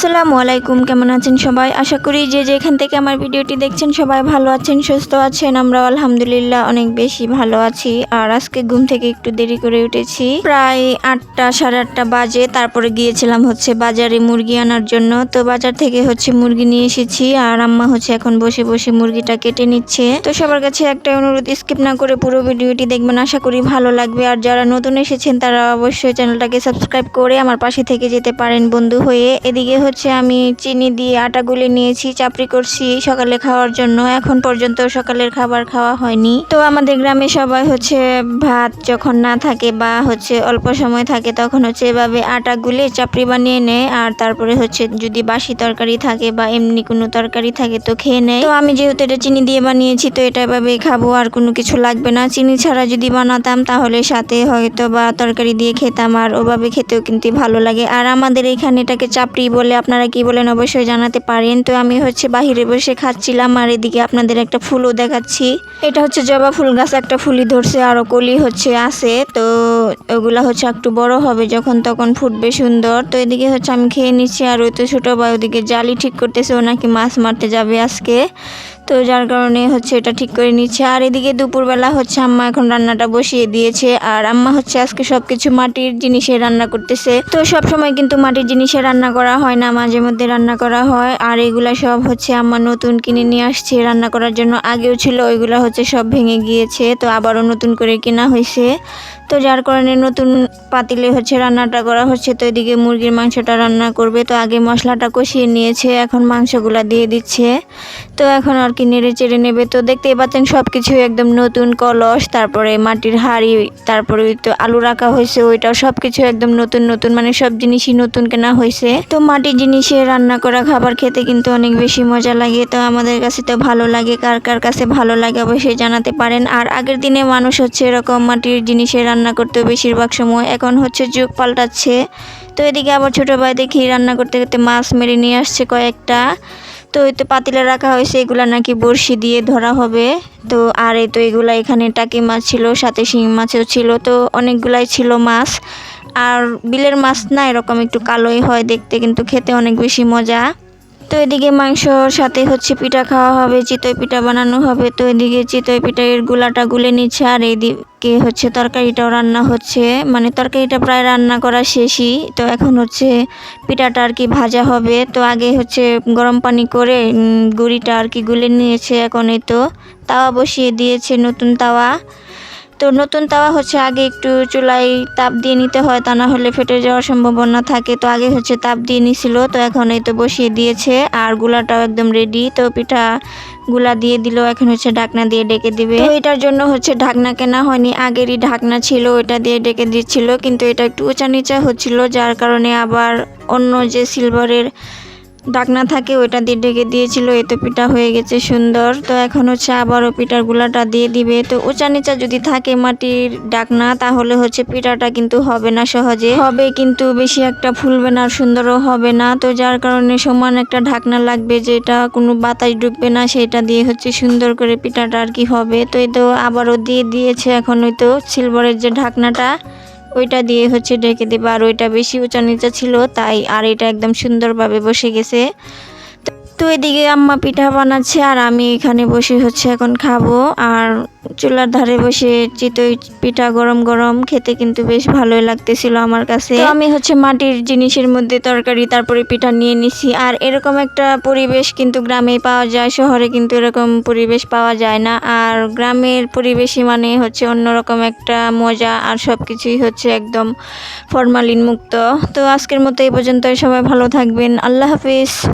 আসসালামু আলাইকুম, কেমন আছেন সবাই? আশা করি যে যেখান থেকে আমার ভিডিওটি দেখছেন সবাই ভালো আছেন, সুস্থ আছেন। আমরা আলহামদুলিল্লাহ অনেক বেশি ভালো আছি। আর আজকে ঘুম থেকে একটু দেরি করে উঠেছি। প্রায় আটটা, সাড়ে আটটা বাজে। তারপরে গিয়েছিলাম হচ্ছে বাজারে মুরগি আনার জন্য। তো বাজার থেকে হচ্ছে মুরগি নিয়ে এসেছি। আর আম্মা হচ্ছে এখন বসে বসে মুরগিটা কেটে নিচ্ছে। তো সবার কাছে একটা অনুরোধ, স্কিপ না করে পুরো ভিডিওটি দেখবেন। আশা করি ভালো লাগবে। আর যারা নতুন এসেছেন, তারা অবশ্যই চ্যানেলটাকে সাবস্ক্রাইব করে আমার পাশে থেকে যেতে পারেন বন্ধু হয়ে। এদিকে হচ্ছে আমি চিনি দিয়ে আটা গুলে নিয়েছি, চাপড়ি করছি সকালে খাওয়ার জন্য। এখন পর্যন্ত সকালের খাবার খাওয়া হয়নি। তো আমাদের গ্রামে সবাই হচ্ছে ভাত যখন না থাকে বা হচ্ছে অল্প সময় থাকে তখন হচ্ছে এভাবে আটা গুলে চাপড়ি বানিয়ে নেয়। আর তারপরে হচ্ছে যদি বাসি তরকারি থাকে বা এমনি কোনো তরকারি থাকে তো খেয়ে নেয়। তো আমি যেহেতু এটা চিনি দিয়ে বানিয়েছি, তো এটা এভাবে খাব আর কোনো কিছু লাগবে না। চিনি ছাড়া যদি বানাতাম তাহলে সাথে হয়তো বা তরকারি দিয়ে খেতাম, আর ওভাবে খেতেও কিন্তু ভালো লাগে। আর আমাদের এখানে এটাকে চাপড়ি বলে আপনারা কি বলেন অবশ্যই জানাতে পারেন। তো আমি হচ্ছে বাহিরে বসে খাচ্ছিলাম আর এদিকে আপনাদের একটা ফুলও দেখাচ্ছি। এটা হচ্ছে জবা ফুল গাছ, একটা ফুলি ধরছে আরও কলি হচ্ছে, আছে। তো ওগুলা হচ্ছে একটু বড় হবে যখন তখন ফুটবে সুন্দর। তো এদিকে হচ্ছে আমি খেয়ে নিচ্ছি আর ওই তো ছোটো বা ওদিকে জালি ঠিক করতেছে, ও নাকি মাছ মারতে যাবে আজকে। তো যার কারণে হচ্ছে এটা ঠিক করে নিচ্ছে। আর এদিকে দুপুরবেলা হচ্ছে আম্মা এখন রান্নাটা বসিয়ে দিয়েছে। আর আম্মা হচ্ছে আজকে সব কিছু মাটির জিনিসে রান্না করতেছে। তো সব সময় কিন্তু মাটির জিনিসে রান্না করা হয় না, মাঝে মধ্যে রান্না করা হয়। আর এগুলা সব হচ্ছে আম্মা নতুন কিনে নিয়ে আসছে রান্না করার জন্য। আগেও ছিল, ওইগুলা হচ্ছে সব ভেঙে গিয়েছে, তো আবারও নতুন করে কেনা হয়েছে। তো যার কারণে নতুন পাতিলে হচ্ছে রান্নাটা করা হচ্ছে। তো এদিকে মুরগির মাংসটা রান্না করবে। তো আগে মশলাটা কষিয়ে নিয়েছে, এখন মাংসগুলা দিয়ে দিচ্ছে। তো এখন আর কি নেড়ে চেড়ে নেবে তো দেখতেই পাচ্ছেন সব কিছু একদম নতুন কলস, তারপরে মাটির হাঁড়ি, তারপরে ওই তো আলু রাখা হয়েছে, ওইটাও সব কিছু একদম নতুন নতুন মানে সব জিনিসই নতুন কেনা হয়েছে। তো মাটির জিনিসে রান্না করা খাবার খেতে কিন্তু অনেক বেশি মজা লাগে, তো আমাদের কাছে তো ভালো লাগে, কার কার কাছে ভালো লাগে অবশ্যই জানাতে পারেন। আর আগের দিনে মানুষ হচ্ছে এরকম মাটির জিনিসে রান্না করতে বেশিরভাগ সময়, এখন হচ্ছে যুগ পাল্টাচ্ছে। তো এদিকে আবার ছোটো ভাই দেখি রান্না করতে করতে মাছ মেরে নিয়ে আসছে কয়েকটা। তো ওই তো পাতিলে রাখা হয়েছে, এগুলা নাকি বড়শি দিয়ে ধরা হবে। তো আর এই তো এগুলা এখানে টাকি মাছ ছিল, সাথে শিং মাছও ছিল, তো অনেকগুলাই ছিল মাছ। আর বিলের মাছ না এরকম একটু কালোই হয় দেখতে, কিন্তু খেতে অনেক বেশি মজা। তো এদিকে মাংসর সাথে হচ্ছে পিঠা খাওয়া হবে, চিতই পিঠা বানানো হবে। তো এদিকে চিতই পিঠার গুলাটা গুলে নিচ্ছে আর এদিকে হচ্ছে তরকারিটাও রান্না হচ্ছে। মানে তরকারিটা প্রায় রান্না করা শেষই। তো এখন হচ্ছে পিঠাটা আর কি ভাজা হবে। তো আগে হচ্ছে গরম পানি করে গুঁড়িটা আর কি গুলে নিয়েছে এখন এই তো। তাওয়া বসিয়ে দিয়েছে নতুন তাওয়া। তো নতুন তাওয়া হচ্ছে, আগে একটু চুলায় তাপ দিয়ে নিতে হয়, তা না হলে ফেটে যাওয়ার সম্ভাবনা থাকে। তো আগে হচ্ছে তাপ দিয়ে নিছিল, তো এখন এই তো বসিয়ে দিয়েছে, আর গুলাটাও একদম রেডি তো পিঠা গুলা দিয়ে দিল, এখন হচ্ছে ঢাকনা দিয়ে ডেকে দিবে। তো এটার জন্য হচ্ছে ঢাকনা কেনা হয়নি, আগেরই ঢাকনা ছিল ওটা দিয়ে ডেকে দিচ্ছিল, কিন্তু এটা একটু উঁচা নিচা হচ্ছিল, যার কারণে আবার অন্য যে সিলভারের ডাকনা থাকে ওইটা দিয়ে ডেকে দিয়েছিল এই তো পিঠা হয়ে গেছে সুন্দর। তো এখন হচ্ছে আবারও পিঠার গুলাটা দিয়ে দিবে। তো উঁচা নিচা যদি থাকে মাটির ডাকনা তাহলে হচ্ছে পিঠাটা কিন্তু হবে না সহজে। হবে কিন্তু বেশি একটা ফুলবে না আর সুন্দরও হবে না। তো যার কারণে সমান একটা ঢাকনা লাগবে যেটা কোনো বাতাস ঢুকবে না, সেটা দিয়ে হচ্ছে সুন্দর করে পিঠাটা আর কি হবে। তো এই তো আবারও দিয়ে দিয়েছে এখন ওই তো সিলভারের যে ঢাকনাটা। ওইটা দিয়ে হচ্ছে ঢেকে দেবে। আর ওইটা বেশি উঁচা নিচা ছিল, তাই আর এটা একদম সুন্দরভাবে বসে গেছে। তো- এদিকে আম্মা পিঠা বানাচ্ছে আর আমি এখানে বসে হচ্ছে এখন খাব। আর চুলার ধারে বসে চিতই পিঠা গরম গরম খেতে কিন্তু বেশ ভালোই লাগতেছিল আমার কাছে। আমি হচ্ছে মাটির জিনিসের মধ্যে তরকারি, তারপরে পিঠা নিয়ে নিছি। আর এরকম একটা পরিবেশ কিন্তু গ্রামে পাওয়া যায়, শহরে কিন্তু এরকম পরিবেশ পাওয়া যায় না। আর গ্রামের পরিবেশই মানে হচ্ছে অন্যরকম একটা মজা আর সব কিছুই হচ্ছে একদম ফরমালিন মুক্ত তো আজকের মতো এই পর্যন্ত সবাই ভালো থাকবেন। আল্লাহ হাফিজ।